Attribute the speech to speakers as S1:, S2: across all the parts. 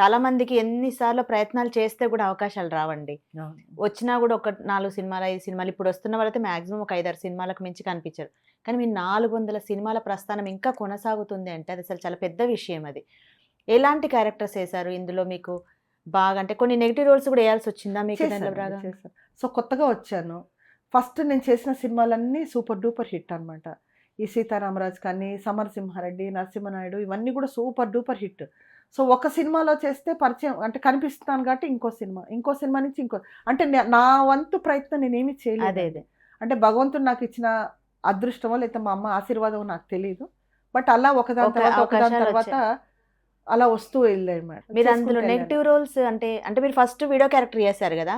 S1: చాలా మందికి ఎన్నిసార్లు ప్రయత్నాలు చేస్తే కూడా అవకాశాలు రావండి. వచ్చినా కూడా ఒక నాలుగు సినిమాలు ఐదు సినిమాలు ఇప్పుడు వస్తున్న వాళ్ళైతే మాక్సిమం ఒక ఐదారు సినిమాలకు మించి కనిపించరు. కానీ మీ నాలుగు వందల సినిమాల ప్రస్థానం ఇంకా కొనసాగుతుంది అంటే అది అసలు చాలా పెద్ద విషయం అది. ఎలాంటి క్యారెక్టర్స్ వేశారు? ఇందులో మీకు బాగా అంటే కొన్ని నెగిటివ్ రోల్స్ కూడా వేయాల్సి వచ్చిందా మీకు బాగా.
S2: సో కొత్తగా వచ్చాను. ఫస్ట్ నేను చేసిన సినిమాలన్నీ సూపర్ డూపర్ హిట్ అన్నమాట. ఈ సీతారామరాజు కానీ సమరసింహారెడ్డి నరసింహనాయుడు ఇవన్నీ కూడా సూపర్ డూపర్ హిట్. సో ఒక సినిమాలో చేస్తే పరిచయం అంటే కనిపిస్తున్నాను కాబట్టి ఇంకో సినిమా ఇంకో సినిమా నుంచి ఇంకో అంటే నే- వంతు ప్రయత్నం నేనేమి
S1: అదే
S2: చేయలేదు.
S1: అదే
S2: అంటే భగవంతుడు నాకు ఇచ్చిన అదృష్టమో లేకపోతే మా అమ్మ ఆశీర్వాదమో నాకు తెలియదు బట్ అలా ఒకదాని
S1: ఒక
S2: తర్వాత ఒకదాని తర్వాత అలా వస్తూ వెళ్ళాయి మేడం.
S1: మీరు అందులో నెగిటివ్ రోల్స్ అంటే అంటే మీరు ఫస్ట్ వీడియో క్యారెక్టర్ చేశారు కదా?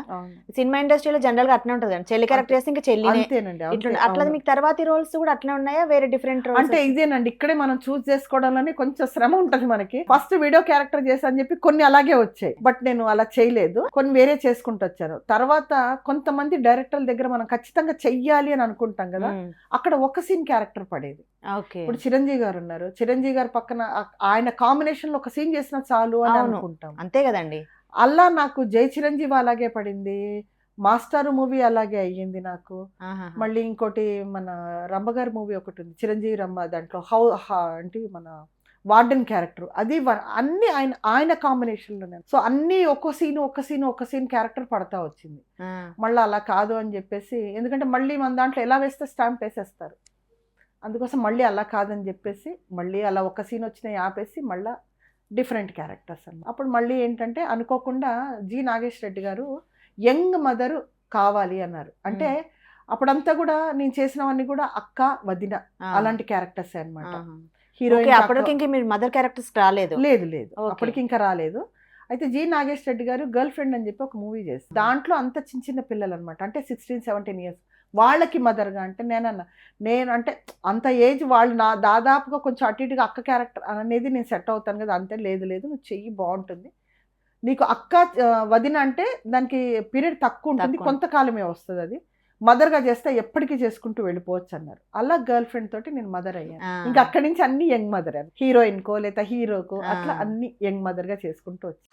S1: సినిమా ఇండస్ట్రీలో జనరల్గా అట్నే ఉంటుంది కదా? చెల్లి క్యారెక్టర్ చేస్తే ఇంకా
S2: అంతేనండి అంతే,
S1: అట్లా. మీకు తర్వాతి రోల్స్ కూడా అట్లే ఉన్నాయా? వేరే డిఫరెంట్
S2: అంటే ఇదేనండి ఇక్కడే మనం చూస్ చేసుకోవడంలోనే కొంచెం శ్రమ ఉంటది మనకి. ఫస్ట్ వీడియో క్యారెక్టర్ చేసి అని చెప్పి కొన్ని అలాగే వచ్చాయి బట్ నేను అలా చేయలేదు. కొన్ని వేరే చేసుకుంటూ వచ్చాను. తర్వాత కొంతమంది డైరెక్టర్ల దగ్గర మనం ఖచ్చితంగా చెయ్యాలి అని అనుకుంటాం కదా అక్కడ ఒక సీన్ క్యారెక్టర్ పడేది. ఇప్పుడు చిరంజీవి గారు ఉన్నారు. చిరంజీవి గారు పక్కన ఆయన కాంబినేషన్లో ఒక సీన్ చేసిన చాలు అని. అనుకుంటాం.
S1: అంతే కదండి.
S2: అలా నాకు జై చిరంజీవి అలాగే పడింది మాస్టర్ మూవీ అలాగే అయ్యింది నాకు. మళ్ళీ ఇంకోటి మన రంభగారి మూవీ ఒకటి ఉంది చిరంజీవి రంభ దాంట్లో హౌ హా- అంటే మన వార్డెన్ క్యారెక్టర్ అది అన్ని ఆయన ఆయన కాంబినేషన్లోనే సో అన్ని ఒక్కో సీన్ ఒక్క సీన్ ఒక్క సీన్ క్యారెక్టర్ పడతా వచ్చింది. మళ్ళీ అలా కాదు అని చెప్పేసి ఎందుకంటే మళ్ళీ మన దాంట్లో ఎలా వేస్తే స్టాంప్ వేసేస్తారు. అందుకోసం మళ్ళీ అలా కాదని చెప్పేసి మళ్ళీ అలా ఒక సీన్ వచ్చిన ఆపేసి మళ్ళీ డిఫరెంట్ క్యారెక్టర్స్ అన్నమాట. అప్పుడు మళ్ళీ ఏంటంటే అనుకోకుండా జి నాగేష్ రెడ్డి గారు యంగ్ మదర్ కావాలి అన్నారు. అంటే అప్పుడంతా కూడా నేను చేసినవన్నీ కూడా అక్క వదిన అలాంటి క్యారెక్టర్స్.
S1: ఓకే
S2: హీరోయిన్
S1: అప్పటికి ఇంక మీరు మదర్ క్యారెక్టర్స్ రాలేదు.
S2: లేదు లేదు. అప్పటికి ఇంకా రాలేదు. అయితే జి నాగేష్ రెడ్డి గారు గర్ల్ ఫ్రెండ్ అని చెప్పి ఒక మూవీ చేస్తారు దాంట్లో అంత చిన్న చిన్న పిల్లలు అనమాట అంటే సిక్స్టీన్ సెవెంటీన్ ఇయర్స్ వాళ్ళకి మదర్గా అంటే నేనన్న నేను అంటే అంత ఏజ్ వాళ్ళు నా దాదాపుగా కొంచెం అటు ఇటుగా అక్క క్యారెక్టర్ అనేది నేను సెట్ అవుతాను కదా అంతే లేదు లేదు నువ్వు చెయ్యి బాగుంటుంది. నీకు అక్క వదిన అంటే దానికి పీరియడ్ తక్కువ ఉంటుంది. కొంతకాలమే వస్తుంది అది. మదర్గా చేస్తే ఎప్పటికీ చేసుకుంటూ వెళ్ళిపోవచ్చు అన్నారు అలా గర్ల్ ఫ్రెండ్ తోటి నేను మదర్ అయ్యాను. ఇంకా అక్కడి నుంచి అన్ని యంగ్ మదర్ అని హీరోయిన్ కో లేదా హీరోకో అట్లా. అన్ని యంగ్ మదర్గా చేసుకుంటూ వచ్చి.